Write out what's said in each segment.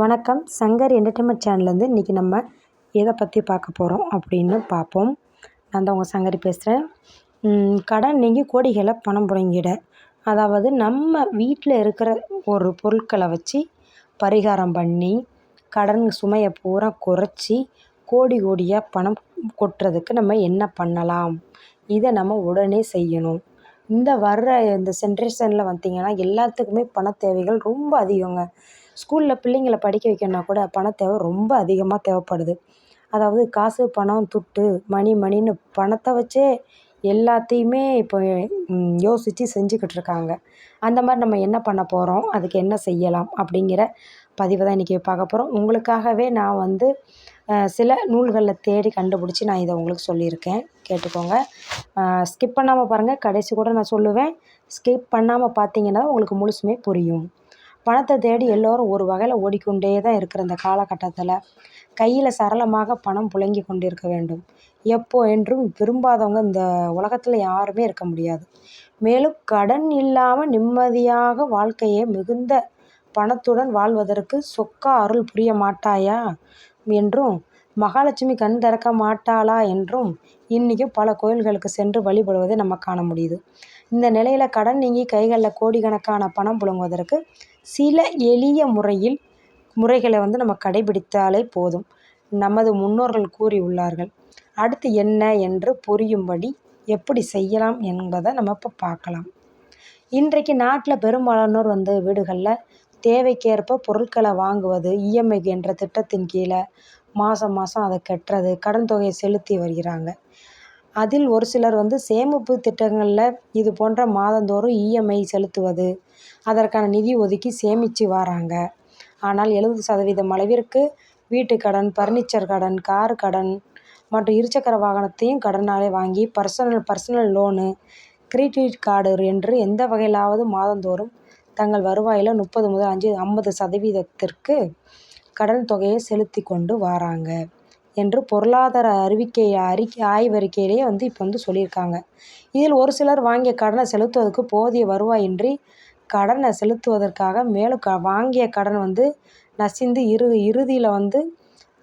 வணக்கம். சங்கர் என்டர்டைன்மெண்ட் சேனல்லேருந்து இன்றைக்கி நம்ம எதை பற்றி பார்க்க போகிறோம் அப்படின்னு பார்ப்போம். நான் தான் உங்கள் சங்கரி பேசுகிறேன் கடன் நீங்கி கோடிகளை பணம் புழங்கிட அதாவது நம்ம வீட்டில் இருக்கிற ஒரு பொருட்களை வச்சு பரிகாரம் பண்ணி கடன் சுமையை பூரா குறைச்சி கோடி கோடியாக பணம் கொட்டுறதுக்கு நம்ம என்ன பண்ணலாம்? இதை நம்ம உடனே செய்யணும். இந்த வர்ற இந்த ஜென்ரேஷனில் வந்தீங்கன்னா எல்லாத்துக்குமே பண தேவைகள் ரொம்ப அதிகங்க. ஸ்கூலில் பிள்ளைங்களை படிக்க வைக்கணுன்னா கூட பணத்தேவை தேவை ரொம்ப அதிகமாக தேவைப்படுது. அதாவது காசு பணம் துட்டு மணி மணின்னு பணத்தை வச்சே எல்லாத்தையுமே இப்போ யோசித்து செஞ்சுக்கிட்டு இருக்காங்க. அந்த மாதிரி நம்ம என்ன பண்ண போகிறோம் அதுக்கு என்ன செய்யலாம்? அப்படிங்கிற பதிவை தான் இன்றைக்கி பார்க்க போகிறோம் உங்களுக்காகவே நான் வந்து சில நூல்களில் தேடி கண்டுபிடிச்சி நான் இதை உங்களுக்கு சொல்லியிருக்கேன். கேட்டுக்கோங்க. ஸ்கிப் பண்ணாமல் பாருங்கள் கடைசி கூட நான் சொல்லுவேன். ஸ்கிப் பண்ணாமல் பார்த்தீங்கன்னா உங்களுக்கு முழுசுமே புரியும். பணத்தை தேடி எல்லோரும் ஒரு வகையில் ஓடிக்கொண்டே தான் இருக்கிற இந்த காலகட்டத்தில் கையில் சரளமாக பணம் புழங்கி கொண்டிருக்க வேண்டும். எப்போ என்றும் விரும்பாதவங்க இந்த உலகத்தில் யாருமே இருக்க முடியாது. மேலும் கடன் இல்லாமல் நிம்மதியாக வாழ்க்கையை மிகுந்த பணத்துடன் வாழ்வதற்கு சொக்கா அருள் புரிய மாட்டாயா என்றும் மகாலட்சுமி கண் திறக்க மாட்டாளா என்றும் இன்றைக்கும் பல கோயில்களுக்கு சென்று வழிபடுவதை நம்ம காண முடியுது. இந்த நிலையில் கடன் நீங்கி கைகளில் கோடிக்கணக்கான பணம் புழங்குவதற்கு சில எளிய முறையில் முறைகளை வந்து நம்ம கடைபிடித்தாலே போதும். நமது முன்னோர்கள் கூறியுள்ளார்கள் அடுத்து என்ன என்று புரியும்படி எப்படி செய்யலாம் என்பதை நம்ம இப்போ பார்க்கலாம். இன்றைக்கு நாட்டில் பெரும்பாலானோர் வந்து வீடுகளில் தேவைக்கேற்ப பொருட்களை வாங்குவது இஎம்ஐ என்ற திட்டத்தின் கீழே மாதம் மாதம் அதை கட்டுறது கடன் தொகையை செலுத்தி வருகிறாங்க. அதில் ஒரு சிலர் வந்து சேமிப்பு திட்டங்களில் இது போன்ற மாதந்தோறும் இஎம்ஐ செலுத்துவது அதற்கான நிதி ஒதுக்கி சேமித்து வராங்க. ஆனால் எழுபது சதவீதம் அளவிற்கு வீட்டு கடன் பர்னிச்சர் கடன் கார் கடன் மற்றும் இருசக்கர வாகனத்தையும் கடனாலே வாங்கி personal personal loan credit card என்று எந்த வகையிலாவது மாதந்தோறும் தங்கள் வருவாயில் முப்பது முதல் அஞ்சு ஐம்பது சதவீதத்திற்கு கடன் தொகையை செலுத்தி கொண்டு வராங்க. என்று பொருளாதார அறிவிக்கை அறிக்கை ஆய்வறிக்கையிலேயே வந்து இப்போ வந்து சொல்லியிருக்காங்க. இதில் ஒரு சிலர் வாங்கிய கடனை செலுத்துவதற்கு போதிய வருவாயின்றி கடனை செலுத்துவதற்காக மேலும் க வாங்கிய கடன் வந்து நசிந்து இறு இறுதியில் வந்து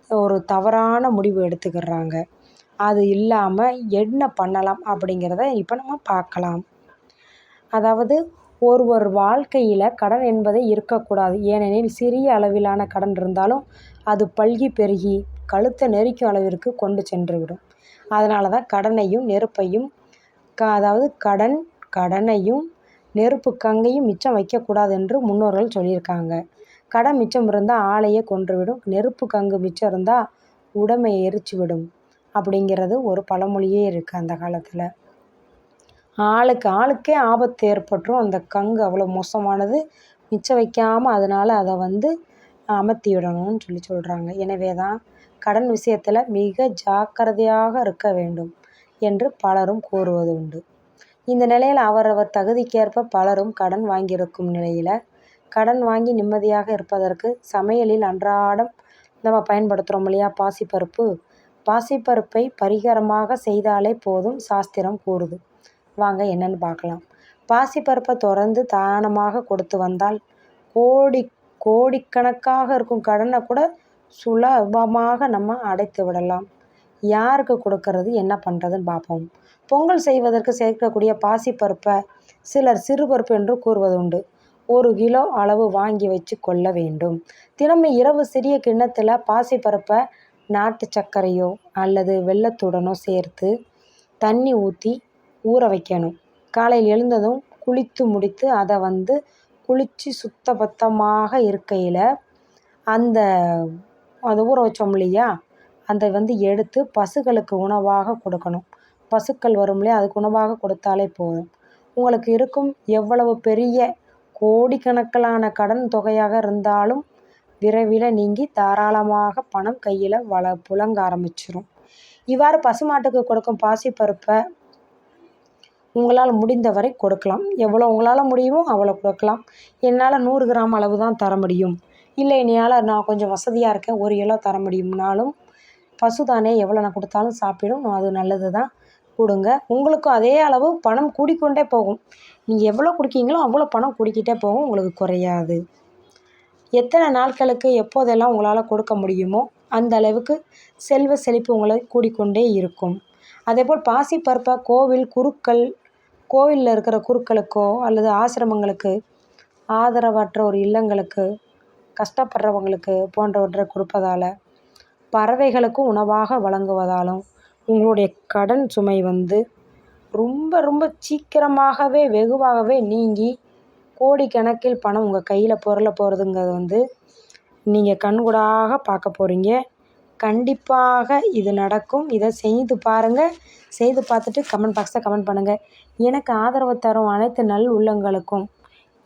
ஒரு தவறான முடிவு எடுத்துக்கிறாங்க. அது இல்லாமல் என்ன பண்ணலாம் அப்படிங்கிறத இப்போ நம்ம பார்க்கலாம். அதாவது ஒருவர் வாழ்க்கையில் கடன் என்பதே இருக்கக்கூடாது. ஏனெனில் சிறிய அளவிலான கடன் இருந்தாலும் அது பல்கி பெருகி கழுத்தை நெரிக்கும் அளவிற்கு கொண்டு சென்றுவிடும். அதனால தான் கடனையும் நெருப்பையும் க அதாவது கடன் கடனையும் நெருப்பு கங்கையும் மிச்சம் வைக்கக்கூடாது என்று முன்னோர்கள் சொல்லியிருக்காங்க. கடன் மிச்சம் இருந்தால் ஆளையே கொன்றுவிடும். நெருப்பு கங்கு மிச்சம் இருந்தால் உடமை எரிச்சு விடும் அப்படிங்கிறது ஒரு பழமொழியே இருக்குது அந்த காலத்தில். ஆளுக்கு ஆளுக்கே ஆபத்து ஏற்பட்டுரும். அந்த கங்கு அவ்வளோ மோசமானது. மிச்சம் வைக்காமல் அதனால் அதை வந்து அமர்த்தி விடணும்னு சொல்லி சொல்கிறாங்க எனவே தான் கடன் விஷயத்தில் மிக ஜாக்கிரதையாக இருக்க வேண்டும் என்று பலரும் கூறுவது உண்டு. இந்த நிலையில் அவரவர் தகுதிக்கேற்ப பலரும் கடன் வாங்கியிருக்கும் நிலையில் கடன் வாங்கி நிம்மதியாக இருப்பதற்கு சமையலில் அன்றாடம் நம்ம பயன்படுத்துகிறோம் இல்லையா பாசிப்பருப்பு? பாசிப்பருப்பை பரிகாரமாக செய்தாலே போதும் சாஸ்திரம் கூறுது. வாங்க என்னன்னு பார்க்கலாம். பாசிப்பருப்பை தொடர்ந்து தானமாக கொடுத்து வந்தால் கோடி கோடிக்கணக்காக இருக்கும் கடனை கூட சுலபமாக நம்ம அடைத்து விடலாம். யாருக்கு கொடுக்கறது என்ன பண்ணுறதுன்னு பார்ப்போம். பொங்கல் செய்வதற்கு சேர்க்கக்கூடிய பாசிப்பருப்பை சிலர் சிறுபருப்பு என்று கூறுவது உண்டு ஒரு கிலோ அளவு வாங்கி வச்சு கொள்ள வேண்டும். தினமும் இரவு சிறிய கிண்ணத்தில் பாசிப்பருப்பை நாட்டு சர்க்கரையோ அல்லது வெள்ளத்துடனோ சேர்த்து தண்ணி ஊற்றி ஊற வைக்கணும். காலையில் எழுந்ததும் குளித்து முடித்து அதை வந்து குளித்து சுத்தபத்தமாக இருக்கையில் அந்த அதை ஊற வச்சோம் இல்லையா? அதை வந்து எடுத்து பசுக்களுக்கு உணவாக கொடுக்கணும். பசுக்கள் வரும் இல்லையா? அதுக்கு உணவாக கொடுத்தாலே போதும். உங்களுக்கு இருக்கும் எவ்வளவு பெரிய கோடிக்கணக்கிலான கடன் தொகையாக இருந்தாலும் விரைவில் நீங்கி தாராளமாக பணம் கையில் வள புழங்க ஆரம்பிச்சிடும் இவ்வாறு பசுமாட்டுக்கு கொடுக்கும் பாசிப்பருப்பை உங்களால் முடிந்தவரை கொடுக்கலாம். எவ்வளோ உங்களால் முடியுமோ அவ்வளோ கொடுக்கலாம். என்னால் நூறு கிராம் அளவு தான் தர முடியும். இல்லை என்னையால் நான் கொஞ்சம் வசதியாக இருக்கேன். ஒரு இலை தர முடியும்னாலும் பசு தானே எவ்வளோ நான் கொடுத்தாலும் சாப்பிடும். அது நல்லது தான் கொடுங்க. உங்களுக்கும் அதே அளவு பணம் கூடிக்கொண்டே போகும். நீங்கள் எவ்வளோ கொடுக்கீங்களோ அவ்வளோ பணம் கூடிக்கிட்டே போகும். உங்களுக்கு குறையாது. எத்தனை நாட்களுக்கு எப்போதெல்லாம் உங்களால் கொடுக்க முடியுமோ அந்த அளவுக்கு செல்வ செழிப்பு உங்களை கூடிக்கொண்டே இருக்கும். அதேபோல் பாசிப்பருப்பை கோவில் குருக்கள் கோவிலில் இருக்கிற குருக்களுக்கோ அல்லது ஆசிரமங்களுக்கு ஆதரவற்ற ஒரு இல்லங்களுக்கு கஷ்டப்படுறவங்களுக்கு போன்றவற்றை கொடுப்பதால் பறவைகளுக்கும் உணவாக வழங்குவதாலும் உங்களுடைய கடன் சுமை வந்து ரொம்ப ரொம்ப சீக்கிரமாகவே வெகுவாகவே நீங்கி கோடிக்கணக்கில் பணம் உங்கள் கையில் புரள போகிறதுங்கிறது வந்து நீங்கள் கண்கூடாக பார்க்க போகிறீங்க கண்டிப்பாக இது நடக்கும். இதை செய்து பாருங்கள் செய்து பார்த்துட்டு கமெண்ட் பாக்ஸில் கமெண்ட் பண்ணுங்கள் எனக்கு ஆதரவு தரும் அனைத்து நல் உள்ளங்களுக்கும்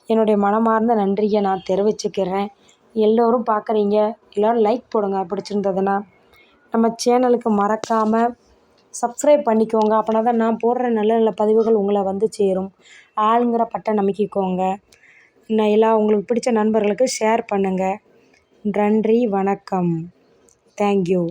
என்னுடைய மனமார்ந்த நன்றியை நான் தெரிவிச்சுக்கிறேன். எல்லோரும் பார்க்குறீங்க. எல்லோரும் லைக் போடுங்க. பிடிச்சிருந்ததுன்னா நம்ம சேனலுக்கு மறக்காமல் சப்ஸ்கிரைப் பண்ணிக்கோங்க. அப்படின்னா தான் நான் போடுற நல்ல நல்ல பதிவுகள் உங்களை வந்து சேரும். ஆளுங்கிற பட்டை நம்பிக்கிக்கோங்க நான் எல்லா உங்களுக்கு பிடிச்ச நண்பர்களுக்கு ஷேர் பண்ணுங்கள் நன்றி வணக்கம். தேங்க்யூ